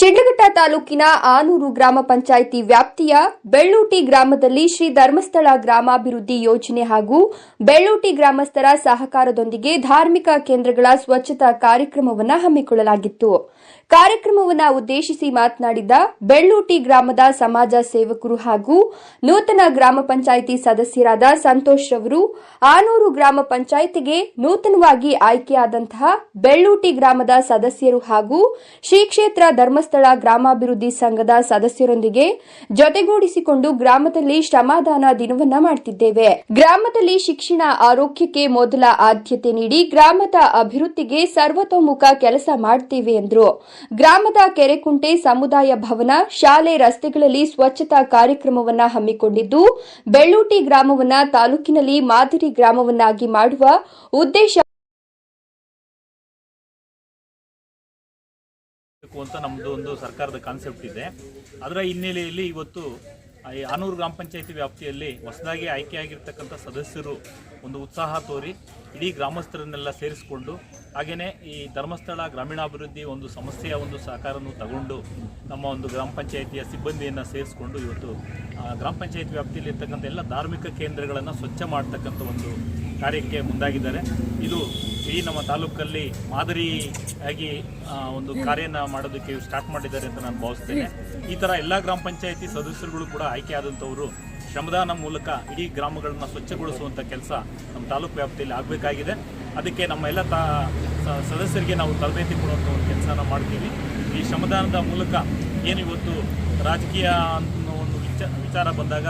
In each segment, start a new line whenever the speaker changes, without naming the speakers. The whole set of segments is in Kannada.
ಶಿಡ್ಲಘಟ್ಟ ತಾಲೂಕಿನ ಆನೂರು ಗ್ರಾಮ ಪಂಚಾಯಿತಿ ವ್ಯಾಪ್ತಿಯ ಬೆಳ್ಳೂಟಿ ಗ್ರಾಮದಲ್ಲಿ ಶ್ರೀ ಧರ್ಮಸ್ಥಳ ಗ್ರಾಮಾಭಿವೃದ್ಧಿ ಯೋಜನೆ ಹಾಗೂ ಬೆಳ್ಳೂಟಿ ಗ್ರಾಮಸ್ಥರ ಸಹಕಾರದೊಂದಿಗೆ ಧಾರ್ಮಿಕ ಕೇಂದ್ರಗಳ ಸ್ವಚ್ಛತಾ ಕಾರ್ಯಕ್ರಮವನ್ನು ಹಮ್ಮಿಕೊಳ್ಳಲಾಗಿತ್ತು. ಕಾರ್ಯಕ್ರಮವನ್ನು ಉದ್ದೇಶಿಸಿ ಮಾತನಾಡಿದ ಬೆಳ್ಳೂಟಿ ಗ್ರಾಮದ ಸಮಾಜ ಸೇವಕರು ಹಾಗೂ ನೂತನ ಗ್ರಾಮ ಪಂಚಾಯಿತಿ ಸದಸ್ಯರಾದ ಸಂತೋಷ್ ರವರು ಆನೂರು ಗ್ರಾಮ ಪಂಚಾಯಿತಿಗೆ ನೂತನವಾಗಿ ಆಯ್ಕೆಯಾದಂತಹ ಬೆಳ್ಳೂಟಿ ಗ್ರಾಮದ ಸದಸ್ಯರು ಹಾಗೂ ಶ್ರೀ ಕ್ಷೇತ್ರ ಧರ್ಮಸ್ಥಳ ಗ್ರಾಮಾಭಿವೃದ್ಧಿ ಸಂಘದ ಸದಸ್ಯರೊಂದಿಗೆ ಜೊತೆಗೂಡಿಸಿಕೊಂಡು ಗ್ರಾಮದಲ್ಲಿ ಶ್ರಮದಾನ ದಿನವನ್ನ ಮಾಡುತ್ತಿದ್ದೇವೆ ಗ್ರಾಮದಲ್ಲಿ ಶಿಕ್ಷಣ ಆರೋಗ್ಯಕ್ಕೆ ಮೊದಲ ಆದ್ಯತೆ ನೀಡಿ ಗ್ರಾಮದ ಅಭಿವೃದ್ಧಿಗೆ ಸರ್ವತೋಮುಖ ಕೆಲಸ ಮಾಡುತ್ತೇವೆ ಎಂದರು ಗ್ರಾಮದ ಕೆರೆಕುಂಟೆ ಸಮುದಾಯ ಭವನ, ಶಾಲೆ, ರಸ್ತೆಗಳಲ್ಲಿ ಸ್ವಚ್ಛತಾ ಕಾರ್ಯಕ್ರಮವನ್ನ ಹಮ್ಮಿಕೊಂಡಿದ್ದು, ಬೆಳ್ಳೂಟಿ ಗ್ರಾಮವನ್ನ ತಾಲೂಕಿನಲ್ಲಿ ಮಾದರಿ ಗ್ರಾಮವನ್ನಾಗಿ ಮಾಡುವ ಉದ್ದೇಶ
ಬೇಕು ಅಂತ ನಮ್ಮದು ಒಂದು ಸರ್ಕಾರದ ಕಾನ್ಸೆಪ್ಟ್ ಇದೆ. ಅದರ ಹಿನ್ನೆಲೆಯಲ್ಲಿ ಇವತ್ತು ಈ ಆನೂರು ಗ್ರಾಮ ಪಂಚಾಯಿತಿ ವ್ಯಾಪ್ತಿಯಲ್ಲಿ ಹೊಸದಾಗಿ ಆಯ್ಕೆಯಾಗಿರ್ತಕ್ಕಂಥ ಸದಸ್ಯರು ಒಂದು ಉತ್ಸಾಹ ತೋರಿ ಇಡೀ ಗ್ರಾಮಸ್ಥರನ್ನೆಲ್ಲ ಸೇರಿಸಿಕೊಂಡು ಹಾಗೆಯೇ ಈ ಧರ್ಮಸ್ಥಳ ಗ್ರಾಮೀಣಾಭಿವೃದ್ಧಿ ಒಂದು ಸಂಸ್ಥೆಯ ಒಂದು ಸಹಕಾರವನ್ನು ತಗೊಂಡು ನಮ್ಮ ಒಂದು ಗ್ರಾಮ ಪಂಚಾಯಿತಿಯ ಸಿಬ್ಬಂದಿಯನ್ನು ಸೇರಿಸಿಕೊಂಡು ಇವತ್ತು ಗ್ರಾಮ ಪಂಚಾಯತ್ ವ್ಯಾಪ್ತಿಯಲ್ಲಿ ಇರ್ತಕ್ಕಂಥ ಎಲ್ಲ ಧಾರ್ಮಿಕ ಕೇಂದ್ರಗಳನ್ನು ಸ್ವಚ್ಛ ಮಾಡ್ತಕ್ಕಂಥ ಒಂದು ಕಾರ್ಯಕ್ಕೆ ಮುಂದಾಗಿದ್ದಾರೆ. ಇದು ಇಡೀ ನಮ್ಮ ತಾಲೂಕಲ್ಲಿ ಮಾದರಿಯಾಗಿ ಒಂದು ಕಾರ್ಯನ ಮಾಡೋದಕ್ಕೆ ಸ್ಟಾರ್ಟ್ ಮಾಡಿದ್ದಾರೆ ಅಂತ ನಾನು ಭಾವಿಸ್ತೇನೆ. ಈ ಥರ ಎಲ್ಲ ಗ್ರಾಮ ಪಂಚಾಯತಿ ಸದಸ್ಯರುಗಳು ಕೂಡ ಆಯ್ಕೆಯಾದಂಥವರು ಶ್ರಮದಾನ ಮೂಲಕ ಇಡೀ ಗ್ರಾಮಗಳನ್ನ ಸ್ವಚ್ಛಗೊಳಿಸುವಂಥ ಕೆಲಸ ನಮ್ಮ ತಾಲೂಕು ವ್ಯಾಪ್ತಿಯಲ್ಲಿ ಆಗಬೇಕಾಗಿದೆ. ಅದಕ್ಕೆ ನಮ್ಮ ಎಲ್ಲ ತಾ ಸದಸ್ಯರಿಗೆ ನಾವು ತರಬೇತಿ ಕೊಡುವಂಥ ಒಂದು ಕೆಲಸನ ಮಾಡ್ತೀವಿ. ಈ ಶ್ರಮದಾನದ ಮೂಲಕ ಏನು ಇವತ್ತು ರಾಜಕೀಯ ಅನ್ನೋ ಒಂದು ವಿಚ, ವಿಚಾರ ಬಂದಾಗ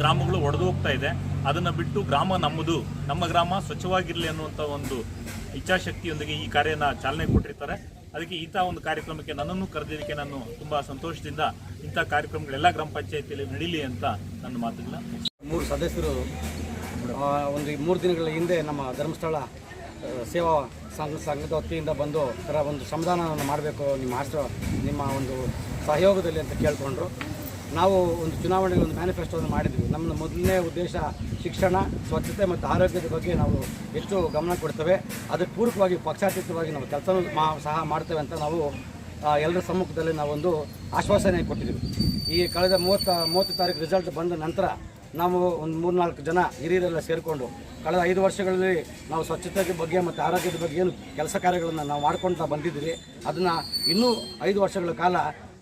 ಗ್ರಾಮಗಳು ಒಡೆದು ಹೋಗ್ತಾ ಇದೆ. ಅದನ್ನು ಬಿಟ್ಟು ಗ್ರಾಮ ನಮ್ಮದು. ನಮ್ಮ ಗ್ರಾಮ ಸ್ವಚ್ಛವಾಗಿರಲಿ ಅನ್ನುವಂಥ ಒಂದು ಇಚ್ಛಾಶಕ್ತಿಯೊಂದಿಗೆ ಈ ಕಾರ್ಯನ ಚಾಲನೆ ಕೊಟ್ಟಿರ್ತಾರೆ. ಅದಕ್ಕೆ ಇಂಥ ಒಂದು ಕಾರ್ಯಕ್ರಮಕ್ಕೆ ನನ್ನನ್ನು ಕರೆದಿದ್ದಕ್ಕೆ ನಾನು ತುಂಬ ಸಂತೋಷದಿಂದ ಇಂಥ ಕಾರ್ಯಕ್ರಮಗಳೆಲ್ಲ ಗ್ರಾಮ ಪಂಚಾಯತಿಯಲ್ಲಿ ನಡೀಲಿ ಅಂತ ನನ್ನ ಮಾತುಗಳ
ಮೂರು ಸದಸ್ಯರು ಒಂದು ಮೂರು ದಿನಗಳ ಹಿಂದೆ ನಮ್ಮ ಧರ್ಮಸ್ಥಳ ಸೇವಾ ಸಂಘ, ಸಂಘದ ವತಿಯಿಂದ ಬಂದು ಒಂದು ಶ್ರಮದಾನವನ್ನು ಮಾಡಬೇಕು, ನಿಮ್ಮ ಆಶ್ರ ನಿಮ್ಮ ಒಂದು ಸಹಯೋಗದಲ್ಲಿ ಅಂತ ಕೇಳಿಕೊಂಡ್ರು. ನಾವು ಒಂದು ಚುನಾವಣೆಗೆ ಒಂದು ಮ್ಯಾನಿಫೆಸ್ಟೋವನ್ನು ಮಾಡಿದ್ವಿ. ನಮ್ಮ ಮೊದಲನೇ ಉದ್ದೇಶ ಶಿಕ್ಷಣ, ಸ್ವಚ್ಛತೆ ಮತ್ತು ಆರೋಗ್ಯದ ಬಗ್ಗೆ ನಾವು ಹೆಚ್ಚು ಗಮನ ಕೊಡ್ತೇವೆ ಅದಕ್ಕೆ ಪೂರಕವಾಗಿ ಪಕ್ಷಾತೀತವಾಗಿ ನಾವು ಕೆಲಸ ಸಹ ಮಾಡ್ತೇವೆ ಅಂತ ನಾವು ಎಲ್ಲರ ಸಮ್ಮುಖದಲ್ಲಿ ನಾವೊಂದು ಆಶ್ವಾಸನೆ ಕೊಟ್ಟಿದ್ವಿ ಈ ಕಳೆದ ಮೂವತ್ತ, ಮೂವತ್ತು ತಾರೀಕು ರಿಸಲ್ಟ್ ಬಂದ ನಂತರ ನಾವು ಒಂದು ಮೂರ್ನಾಲ್ಕು ಜನ ಹಿರಿಯರೆಲ್ಲ ಸೇರಿಕೊಂಡು ಕಳೆದ ಐದು ವರ್ಷಗಳಲ್ಲಿ ನಾವು ಸ್ವಚ್ಛತೆ ಬಗ್ಗೆ ಮತ್ತು ಆರೋಗ್ಯದ ಬಗ್ಗೆ ಏನು ಕೆಲಸ ಕಾರ್ಯಗಳನ್ನು ನಾವು ಮಾಡ್ಕೊಳ್ತಾ ಬಂದಿದ್ದೀವಿ. ಅದನ್ನು ಇನ್ನೂ ಐದು ವರ್ಷಗಳ ಕಾಲ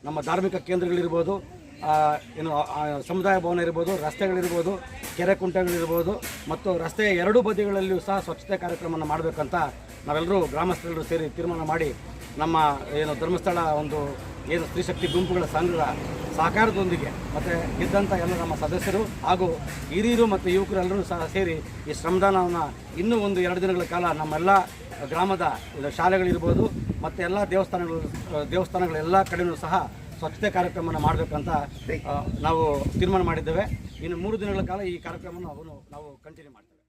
ನಮ್ಮ ಧಾರ್ಮಿಕ ಕೇಂದ್ರಗಳಿರ್ಬೋದು ಏನು ಸಮುದಾಯ ಭವನ ಇರ್ಬೋದು, ರಸ್ತೆಗಳಿರ್ಬೋದು, ಕೆರೆ ಕುಂಟೆಗಳಿರ್ಬೋದು, ಮತ್ತು ರಸ್ತೆಯ ಎರಡೂ ಬದಿಗಳಲ್ಲಿಯೂ ಸಹ ಸ್ವಚ್ಛತೆ ಕಾರ್ಯಕ್ರಮವನ್ನು ಮಾಡಬೇಕಂತ ನಾವೆಲ್ಲರೂ ಗ್ರಾಮಸ್ಥರೆಲ್ಲರೂ ಸೇರಿ ತೀರ್ಮಾನ ಮಾಡಿ ನಮ್ಮ, ಏನು, ಧರ್ಮಸ್ಥಳ ಒಂದು, ಏನು ಸ್ತ್ರೀಶಕ್ತಿ ಗುಂಪುಗಳ ಸಂಘದ ಸಹಕಾರದೊಂದಿಗೆ ಮತ್ತು ಇದ್ದಂಥ ಎಲ್ಲ ನಮ್ಮ ಸದಸ್ಯರು ಹಾಗೂ ಹಿರಿಯರು ಮತ್ತು ಯುವಕರೆಲ್ಲರೂ ಸಹ ಸೇರಿ ಈ ಶ್ರಮದಾನವನ್ನು ಇನ್ನೂ ಒಂದು ಎರಡು ದಿನಗಳ ಕಾಲ ನಮ್ಮೆಲ್ಲ ಗ್ರಾಮದ ಶಾಲೆಗಳಿರ್ಬೋದು, ಮತ್ತು ಎಲ್ಲ ದೇವಸ್ಥಾನಗಳು, ದೇವಸ್ಥಾನಗಳೆಲ್ಲ ಕಡೆಯೂ ಸಹ ಸ್ವಚ್ಛತೆ ಕಾರ್ಯಕ್ರಮವನ್ನು ಮಾಡಬೇಕಂತ ನಾವು ತೀರ್ಮಾನ ಮಾಡಿದ್ದೇವೆ. ಇನ್ನು ಮೂರು ದಿನಗಳ ಕಾಲ ಈ ಕಾರ್ಯಕ್ರಮವನ್ನು ಅವನು ನಾವು ಕಂಟಿನ್ಯೂ ಮಾಡ್ತೇವೆ.